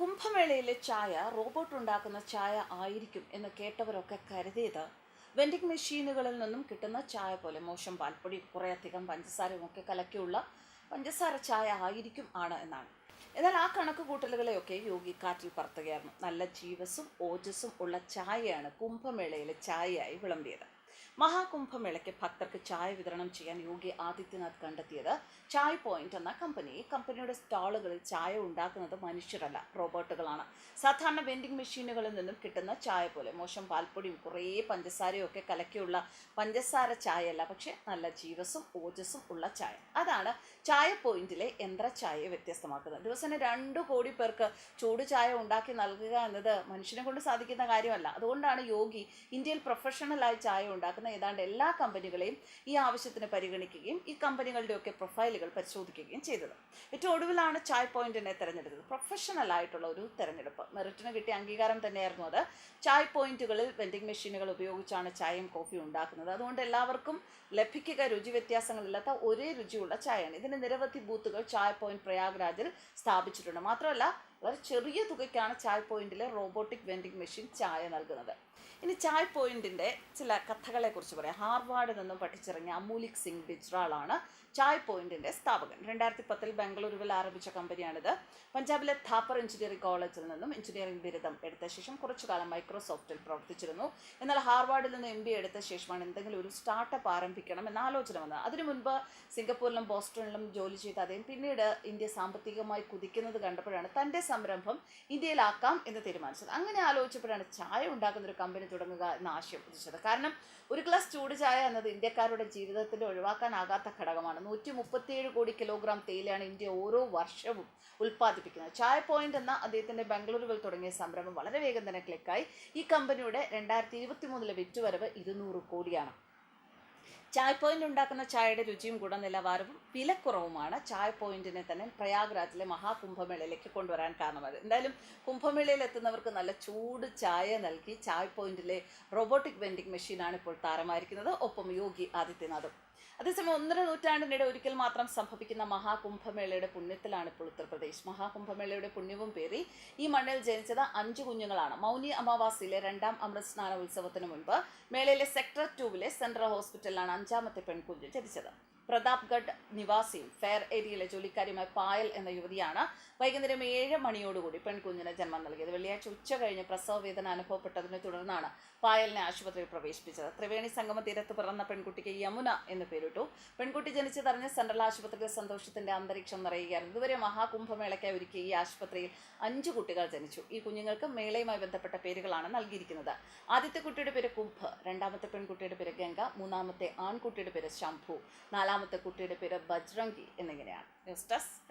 കുംഭമേളയിലെ ചായ റോബോട്ട് ഉണ്ടാക്കുന്ന ചായ ആയിരിക്കും എന്ന് കേട്ടവരൊക്കെ കരുതിയത്. വെൻഡിങ് മെഷീനുകളിൽ നിന്നും കിട്ടുന്ന ചായ പോലെ മോശം പാൽപ്പൊടി കുറേയധികം പഞ്ചസാരയും ഒക്കെ കലക്കിയുള്ള പഞ്ചസാര ചായ ആയിരിക്കും ആണ് എന്നാണ്. എന്നാൽ ആ കണക്ക് കൂട്ടലുകളെയൊക്കെ യോഗി കാറ്റിൽ പറത്തുകയായിരുന്നു. നല്ല ജീവസും ഓജസ്സും ഉള്ള ചായയാണ് കുംഭമേളയിലെ ചായയായി വിളമ്പിയത്. മഹാകുംഭമേളയ്ക്ക് ഭക്തർക്ക് ചായ വിതരണം ചെയ്യാൻ യോഗി ആദിത്യനാഥ് കണ്ടെത്തിയത് ചായ് പോയിന്റ് എന്ന കമ്പനി കമ്പനിയുടെ സ്റ്റാളുകളിൽ ചായ ഉണ്ടാക്കുന്നത് മനുഷ്യരല്ല റോബോട്ടുകളാണ്. സാധാരണ വെൻഡിംഗ് മെഷീനുകളിൽ നിന്നും കിട്ടുന്ന ചായ പോലെ മോശം പാൽപ്പൊടിയും കുറേ പഞ്ചസാരയും ഒക്കെ കലക്കിയുള്ള പഞ്ചസാര ചായയല്ല പക്ഷേ നല്ല ജീവസും ഓജസ്സും ഉള്ള ചായ. അതാണ് ചായ പോയിന്റിലെ യന്ത്ര ചായയെ വ്യത്യസ്തമാക്കുന്നത്. ദിവസേന രണ്ടു കോടി പേർക്ക് ചൂട് ചായ ഉണ്ടാക്കി നൽകുക എന്നത് മനുഷ്യനെ കൊണ്ട് സാധിക്കുന്ന കാര്യമല്ല. അതുകൊണ്ടാണ് യോഗി ഇന്ത്യയിൽ പ്രൊഫഷണലായി ചായ ഉണ്ടാക്കുന്ന ഏതാണ്ട് എല്ലാ കമ്പനികളെയും ഈ ആവശ്യത്തിന് പരിഗണിക്കുകയും ഈ കമ്പനികളുടെയൊക്കെ പ്രൊഫൈലുകൾ പരിശോധിക്കുകയും ചെയ്തത്. ഏറ്റവും ഒടുവിലാണ് ചായ് പോയിന്റിനെ തിരഞ്ഞെടുത്തത്. പ്രൊഫഷണൽ ആയിട്ടുള്ള ഒരു തിരഞ്ഞെടുപ്പ്. മെറിറ്റിന് കിട്ടിയ അംഗീകാരം തന്നെയായിരുന്നു അത്. ചായ് പോയിന്റുകളിൽ വെൻഡിങ് മെഷീനുകൾ ഉപയോഗിച്ചാണ് ചായയും കോഫിയും ഉണ്ടാക്കുന്നത്. അതുകൊണ്ട് എല്ലാവർക്കും ലഭിക്കുക രുചി വ്യത്യാസങ്ങളില്ലാത്ത ഒരേ രുചിയുള്ള ചായയാണ്. ഇതിന് നിരവധി ബൂത്തുകൾ ചായ് പോയിന്റ് പ്രയാഗ്രാജിൽ സ്ഥാപിച്ചിട്ടുണ്ട്. മാത്രമല്ല വളരെ ചെറിയ തുകയ്ക്കാണ് ചായ് പോയിന്റിലെ റോബോട്ടിക് വെൻഡിങ് മെഷീൻ ചായ നൽകുന്നത്. ഇനി ചായ് പോയിന്റിന്റെ ചില കഥകളെക്കുറിച്ച് പറയാം. ഹാർവാർഡിൽ നിന്നും പഠിച്ചിറങ്ങിയ അമൂലിക് സിംഗ് ബിജ്റാളാണ് ചായ് പോയിന്റിന്റെ സ്ഥാപകൻ. രണ്ടായിരത്തി പത്തിൽ ബംഗളൂരുവിൽ ആരംഭിച്ച കമ്പനിയാണിത്. പഞ്ചാബിലെ ഥാപ്പർ എഞ്ചിനീയറിംഗ് കോളേജിൽ നിന്നും എഞ്ചിനീയറിംഗ് ബിരുദം എടുത്ത ശേഷം കുറച്ചു കാലം മൈക്രോസോഫ്റ്റിൽ പ്രവർത്തിച്ചിരുന്നു. എന്നാൽ ഹാർവാർഡിൽ നിന്ന് എം ബി എടുത്ത ശേഷമാണ് എന്തെങ്കിലും ഒരു സ്റ്റാർട്ടപ്പ് ആരംഭിക്കണം എന്ന ആലോചന വന്നത്. അതിനു മുൻപ് സിംഗപ്പൂരിലും ബോസ്റ്റണിലും ജോലി ചെയ്ത അദ്ദേഹം പിന്നീട് ഇന്ത്യ സാമ്പത്തികമായി കുതിക്കുന്നത് കണ്ടപ്പോഴാണ് തന്റെ സംരംഭം ഇന്ത്യയിലാക്കാം എന്ന് തീരുമാനിച്ചത്. അങ്ങനെ ആലോചിച്ചപ്പോഴാണ് ചായ ഉണ്ടാക്കുന്ന ഒരു കമ്പനി തുടങ്ങുക എന്ന് ആശയം ഉദ്ദേശിച്ചത് കാരണം ഒരു ഗ്ലാസ് ചൂട് ചായ എന്നത് ഇന്ത്യക്കാരുടെ ജീവിതത്തിൽ ഒഴിവാക്കാനാകാത്ത ഘടകമാണ്. നൂറ്റി മുപ്പത്തിയേഴ് കോടി കിലോഗ്രാം തേയിലയാണ് ഇന്ത്യ ഓരോ വർഷവും ഉൽപ്പാദിപ്പിക്കുന്നത്. ചായ പോയിന്റ് എന്ന അദ്ദേഹത്തിന്റെ ബംഗളൂരുവിൽ തുടങ്ങിയ സംരംഭം വളരെ വേഗം തന്നെ ക്ലിക്കായി ഈ കമ്പനിയുടെ രണ്ടായിരത്തി ഇരുപത്തി മൂന്നിലെ വിറ്റുവരവ് ഇരുന്നൂറ് കോടിയാണ്. ചായ് പോയിന്റ് ഉണ്ടാക്കുന്ന ചായയുടെ രുചിയും ഗുണനിലവാരവും വിലക്കുറവുമാണ് ചായ് പോയിന്റിനെ തന്നെ പ്രയാഗ്രാജിലെ മഹാകുംഭമേളയിലേക്ക് കൊണ്ടുവരാൻ കാരണമായത്. എന്തായാലും കുംഭമേളയിൽ എത്തുന്നവർക്ക് നല്ല ചൂട് ചായ നൽകി ചായ് പോയിന്റിലെ റോബോട്ടിക് വെൻഡിങ് മെഷീനാണ് ഇപ്പോൾ താരമായിരിക്കുന്നത്. ഒപ്പം യോഗി ആദിത്യനാഥും അതേസമയം ഒന്നര നൂറ്റാണ്ടിനിടെ ഒരിക്കൽ മാത്രം സംഭവിക്കുന്ന മഹാകുംഭമേളയുടെ പുണ്യത്തിലാണ് ഇപ്പോൾ ഉത്തർപ്രദേശ്. മഹാകുംഭമേളയുടെ പുണ്യവും പേറി ഈ മണ്ണിൽ ജനിച്ചത് അഞ്ച് കുഞ്ഞുങ്ങളാണ്. മൗനി അമാവാസിയിലെ രണ്ടാം അമൃത് സ്നാന ഉത്സവത്തിന് മുൻപ് മേളയിലെ സെക്ടർ ടൂവിലെ സെൻട്രൽ ഹോസ്പിറ്റലിലാണ് അഞ്ചാമത്തെ പെൺകുഞ്ഞ് ജനിച്ചത്. പ്രതാപ്ഗഡ് നിവാസിയും ഫെയർ ഏരിയയിലെ ജോലിക്കാരിയുമായ പായൽ എന്ന യുവതിയാണ് വൈകുന്നേരം ഏഴ് മണിയോടുകൂടി പെൺകുഞ്ഞിന് ജന്മം നൽകിയത്. വെള്ളിയാഴ്ച ഉച്ച കഴിഞ്ഞ് പ്രസവ വേദന അനുഭവപ്പെട്ടതിനെ തുടർന്നാണ് പായലിനെ ആശുപത്രിയിൽ പ്രവേശിപ്പിച്ചത്. ത്രിവേണി സംഗമ തീരത്ത് പിറന്ന പെൺകുട്ടിക്ക് യമുന എന്ന് പേരിട്ടു. പെൺകുട്ടി ജനിച്ചതറിഞ്ഞ് സെൻട്രൽ ആശുപത്രിയിൽ സന്തോഷത്തിന്റെ അന്തരീക്ഷം നിറയുകയായിരുന്നു ഇതുവരെ മഹാകുംഭമേളയ്ക്കായി ഒരുക്കിയ ഈ ആശുപത്രിയിൽ അഞ്ച് കുട്ടികൾ ജനിച്ചു. ഈ കുഞ്ഞുങ്ങൾക്ക് മേളയുമായി ബന്ധപ്പെട്ട പേരുകളാണ് നൽകിയിരിക്കുന്നത്. ആദ്യത്തെ കുട്ടിയുടെ പേര് കുംഭ് രണ്ടാമത്തെ പെൺകുട്ടിയുടെ പേര് ഗംഗ മൂന്നാമത്തെ ആൺകുട്ടിയുടെ പേര് ശംഭു രണ്ടാമത്തെ കുട്ടിയുടെ പേര് ബജ്രംഗി എന്നിങ്ങനെയാണ്. News desk